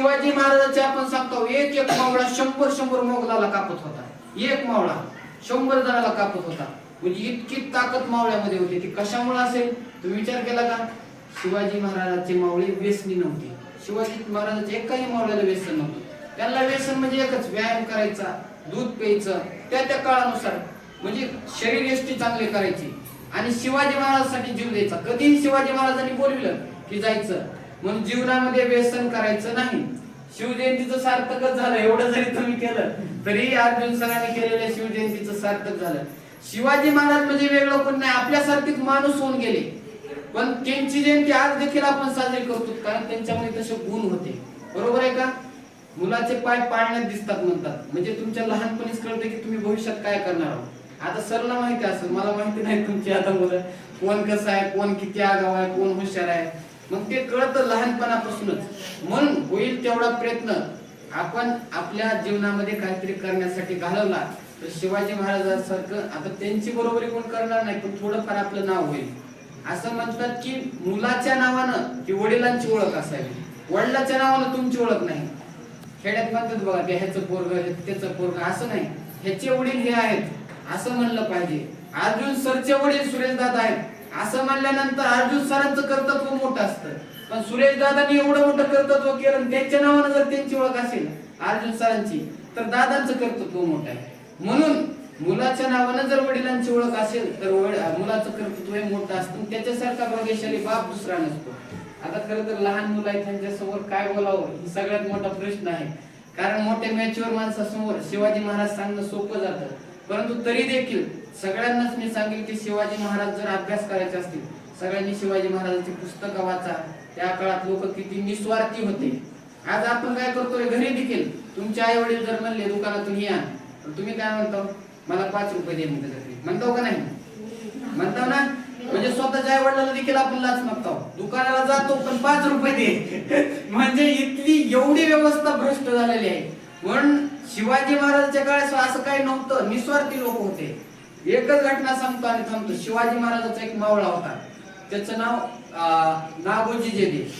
शिवाजी महाराजांचे आपण सांगतो एक एक मावळा शंभर शंभर मोगलाला कापत होता. एक मावळा शंभर जणाला कापत होता. म्हणजे इतकी ताकद मावळ्यामध्ये होती ती कशामुळे असेल? तुम्ही विचार केला का? शिवाजी महाराजांचे मावळे व्यसनी नव्हते. शिवाजी महाराजांचे एकाही मावळ्याला व्यसन नव्हतं. त्यांना व्यसन म्हणजे एकच व्यायाम करायचा दूध प्यायचं त्या त्या काळानुसार. म्हणजे शरीर यष्टी चांगले करायची. आणि शिवाजी महाराजांसाठी जीव द्यायचा. कधीही शिवाजी महाराजांनी बोलविलं की जायचं. म्हणून जीवनामध्ये व्यसन करायचं नाही. शिवजयंतीचं सार्थकच झालं एवढं जरी तुम्ही केलं तरी अर्जुन सरांनी केलेल्या शिवजयंतीचं सार्थक झालं. शिवाजी महाराज म्हणजे वेगळं कोण नाही आपल्यासारखीच माणूस होऊन गेले. पण त्यांची जयंती आज देखील आपण साजरी करतो कारण त्यांच्यामध्ये तसे गुण होते. बरोबर आहे का? मुलाचे पाय पाळण्यात दिसतात म्हणतात. म्हणजे तुमच्या लहानपणीच कळतं की तुम्ही भविष्यात काय करणार आहोत. आता सरला माहिती असेल मला माहिती नाही तुमची आता मुलं. कोण कसं आहे कोण किती आगाव आहे कोण हुशार आहे. मग ते कळतं लहानपणापासूनच. म्हणून होईल तेवढा प्रयत्न. आपण आपल्या जीवनामध्ये काहीतरी करण्यासाठी घालवला तर शिवाजी महाराजांसारखं आता त्यांची बरोबरी कोण करणार नाही पण थोडंफार आपलं नाव होईल. असं म्हणतात की मुलाच्या नावानं की वडिलांची ओळख असावी. वडिलाच्या नावानं तुमची ओळख नाही. खेड्यात म्हणतात बघा ते ह्याचं पोरग त्याचं पोरग असं नाही. ह्याचे वडील हे आहेत असं म्हणलं पाहिजे. अर्जुन सरचे वडील सुरेश दादा आहेत. असं म्हणल्यानंतर अर्जुन सरांचं कर्तव्य मोठं असतं. पण सुरेश दादांनी एवढं मोठं कर्तव्य केलं त्यांच्या नावानं जर त्यांची ओळख असेल अर्जुन सरांची तर दादांचं कर्तृत्व मोठं आहे. म्हणून मुलाच्या नावानं जर वडिलांची ओळख असेल तर मुलाचं कर्तृत्व हे मोठं असतं त्याच्यासारखा भाग्यशाली बाप दुसरा नसतो. आता खरं तर लहान मुलं आहेत त्यांच्यासमोर काय बोलावं ही सगळ्यात मोठा प्रश्न आहे. कारण मोठ्या मॅच्युअर माणसासमोर शिवाजी महाराज सांगणं सोपं जातं. परंतु तरी देखील सगळ्यांनाच मी सांगेल की शिवाजी महाराज जर अभ्यास करायचे असतील सगळ्यांनी शिवाजी महाराजांची पुस्तकं वाचा. त्या काळात लोक किती निस्वार्थी होते. आज आपण काय करतोय? घरी देखील. तुमचे आई वडील जर म्हणले दुकानातून या तर तुम्ही काय म्हणतो? मला पाच रुपये दे म्हणतो म्हणतो हो का नाही? म्हणतो हो ना? म्हणजे स्वतःच्या आई वडिलांना देखील आपण लाच मागतो. दुकानाला जातो पण पाच रुपये दे. म्हणजे इथली एवढी व्यवस्था भ्रष्ट झालेली आहे. म्हणून शिवाजी महाराजांच्या काळात असं काही नव्हतं. निस्वार्थी लोक होते. एकच घटना सांगतो आणि थांबतो. शिवाजी महाराजांचा एक मावळा होता. त्याचं नाव नागोजी जेदे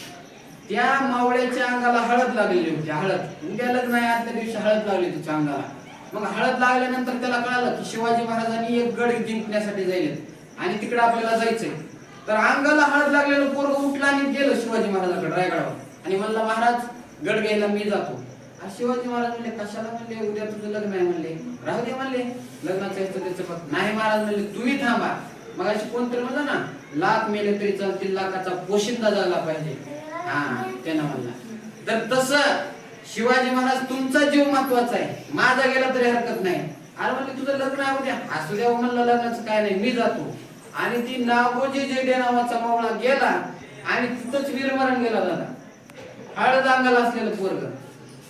त्या मावळ्याच्या अंगाला हळद लागलेली होती. हळद. उद्या लग्न आहे आदल्या दिवशी हळद लागली त्याच्या अंगाला. मग हळद लागल्यानंतर त्याला कळालं की शिवाजी महाराजांनी एक गड जिंकण्यासाठी जाईल आणि तिकडे आपल्याला जायचंय. तर अंगाला हळद लागलेलं पोरग उठला आणि गेलं शिवाजी महाराजाकडे रायगडावर. आणि म्हणला महाराज गड घ्यायला मी जातो. शिवाजी महाराज म्हणले कशाला म्हणले उद्या तुझं लग्न आहे म्हणले. राहू दे म्हणले लग्नाचं याचं त्याचं फक्त. नाही महाराज म्हणले तुम्ही थांबा. मग अशी कोणतरी म्हणलं ना लाख मेले तरी चालतील लाखाचा पोशिंदा झाला पाहिजे. हा त्यानं म्हणला. तर तसं शिवाजी महाराज तुमचा जीव महत्त्वाचा आहे. माझा गेला तरी हरकत नाही. अरे म्हणले तुझं लग्न आहे उद्या. असू द्या म्हणलं लग्नाचं काय नाही मी जातो. आणि ती नागोजी जेडे नावाचा मावळा गेला आणि तिथंच वीरमरण गेला दादा. हळद अंगाला असलेलं पोरग.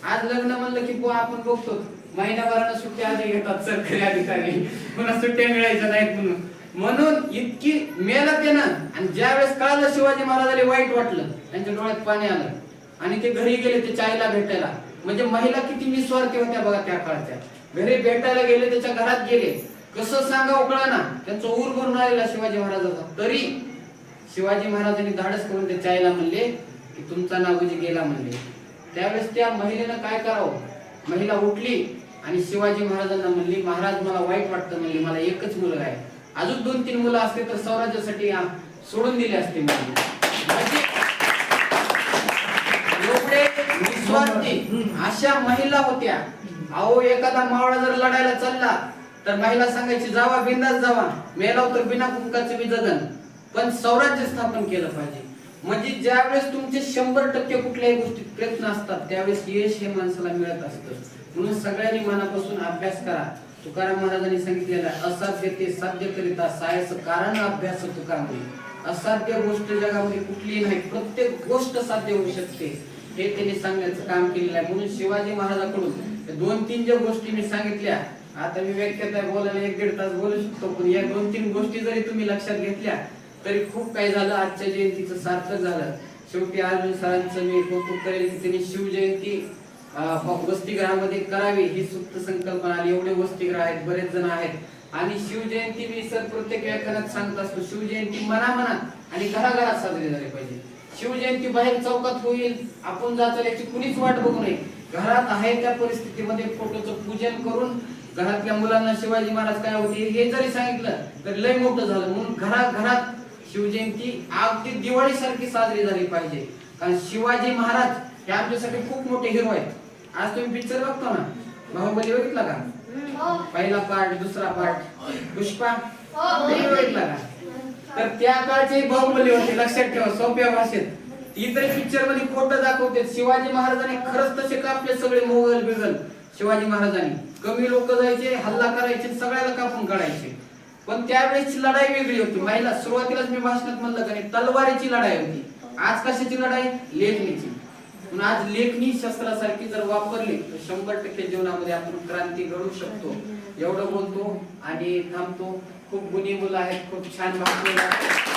आज लग्न म्हणलं की बुवा आपण बघतो. महिनाभरानं सुट्ट्या आधी घेतात सरकारी अधिकारी. पुन्हा सुट्ट्या मिळायच्या नाहीत म्हणून. म्हणून इतकी मेहनत आहे ना आणि ज्या वेळेस कळालं शिवाजी महाराजाला वाईट वाटलं त्यांच्या डोळ्यात पाणी आलं. आणि ते घरी गेले ते चायला भेटायला. म्हणजे महिला किती निस्वार्थी होत्या बघा त्या काळच्या. घरी भेटायला गेले त्याच्या घरात गेले. कसं सांगा उकळा ना त्यांचा ऊर भरून आलेला शिवाजी महाराजाचा. तरी शिवाजी महाराजांनी धाडस करून ते चायला म्हणले की तुमचा नागोजी म्हणजे गेला म्हणले. त्यावेळेस त्या महिलेनं काय करावं? महिला उठली आणि शिवाजी महाराजांना म्हणली महाराज मला वाईट वाटतं. म्हणली मला एकच मुलगा आहे. अजून दोन तीन मुलं असते तर स्वराज्यासाठी सोडून दिले असते म्हणजे अशा महिला होत्या. अहो एखादा मावळा जर लढायला चालला तर महिला सांगायची जावा बिंदास जावा. मेलाव तर बिना कुंकाचं बी जगन पण स्वराज्य स्थापन केलं पाहिजे. म्हणजे ज्यावेळेस तुमचे शंभर टक्के कुठल्याही गोष्टीत प्रयत्न असतात त्यावेळेस यश हे माणसाला मिळत असतं. म्हणून सगळ्यांनी मनापासून अभ्यास करा. तुकाराम महाराजांनी सांगितलेलं असाध्य ते साध्य करिता सायस कारण अभ्यास तुका असाध्य गोष्ट जगामध्ये कुठलीही नाही प्रत्येक गोष्ट साध्य होऊ शकते. हे त्यांनी सांगण्याचं काम केलेलं आहे. म्हणून शिवाजी महाराजांकडून दोन तीन ज्या गोष्टी मी सांगितल्या आता मी व्याख्यात आहे बोलायला एक दीड तास बोलू शकतो पण या दोन तीन गोष्टी जरी तुम्ही लक्षात घेतल्या तरी खूप काही झालं आजच्या जयंतीचं सार्थक झालं. शेवटी अर्जुन सरांचं मी कौतुक करेल की त्यांनी शिवजयंती अं, हो- वसतिगृहामध्ये करावी ही सुप्त संकल्पना आली एवढे वसतिगृह आहेत बरेच जण आहेत. आणि शिवजयंती मी सर प्रत्येक व्याख्यानात सांगत असतो शिवजयंती मनामनात आणि घराघरात साजरी झाली पाहिजे. शिवजयंती बाहेर चौकात होईल आपण जातो याची कुणीच वाट बघू नये. घरात आहे त्या परिस्थितीमध्ये फोटोचं पूजन करून घरातल्या मुलांना शिवाजी महाराज काय होते हे जरी सांगितलं तर लय मोठं झालं. म्हणून घरात घरात शिवजयंती अगदी दिवाळी सारखी साजरी झाली पाहिजे. कारण शिवाजी महाराज हे आमच्यासाठी खूप मोठे हिरो आहेत. आज तुम्ही पिक्चर बघतो ना? बाहुबली बघितला का? हो. पहिला पार्ट दुसरा पार्ट पुष्पा? हो. नाही बघितला का? तर त्या काळचे बाहुबली होते लक्षात ठेवा सोप्या भाषेत. इतर पिक्चरमध्ये खोटं दाखवते. शिवाजी महाराजांनी खरंच तसे कापले सगळे मोगल बिगल शिवाजी महाराजांनी. कमी लोक जायचे हल्ला करायचे सगळ्याला कापून काढायचे. पण त्यावेळेसची लढाई वेगळी होती. महिला सुरुवातीलाच मी भाषणात म्हणलं का तलवारीची लढाई होती. आज कशाची लढाई? लेखणीची. म्हणून आज लेखणी शस्त्रासारखी जर वापरली तर शंभर टक्के जीवनामध्ये आपण क्रांती घडू शकतो. एवढं बोलतो आणि थांबतो. खूप गुणी मुलं आहेत खूप छान भाषण